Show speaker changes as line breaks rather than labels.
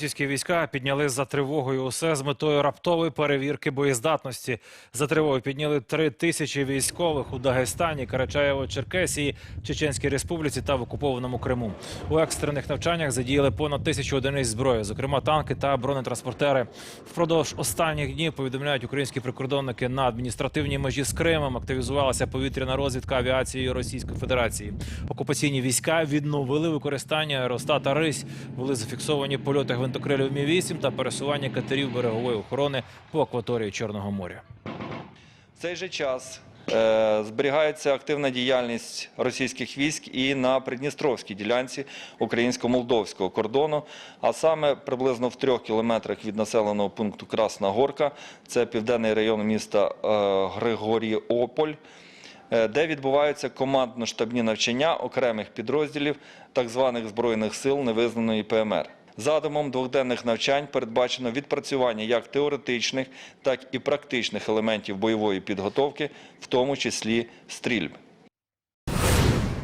Російські війська підняли за тривогою усе з метою раптової перевірки боєздатності. За тривогою підняли три тисячі військових у Дагестані, Карачаєво-Черкесії, Чеченській Республіці та в окупованому Криму. У екстрених навчаннях задіяли понад тисячу одиниць зброї, зокрема танки та бронетранспортери. Впродовж останніх днів повідомляють українські прикордонники на адміністративній межі з Кримом. Активізувалася повітряна розвідка авіації Російської Федерації. Окупаційні війська відновили використання аеростата Рись. Були зафіксовані польоти гвинтокрилів Мі-8 та пересування катерів берегової охорони по акваторії Чорного моря.
В цей же час е, зберігається активна діяльність російських військ і на Придністровській ділянці українсько-молдовського кордону, а саме приблизно в трьох кілометрах від населеного пункту Красна Горка, це південний район міста е, Григоріополь, е, де відбуваються командно-штабні навчання окремих підрозділів так званих збройних сил невизнаної ПМР. Задумом двохденних навчань передбачено відпрацювання як теоретичних, так і практичних елементів бойової підготовки, в тому числі стрільб.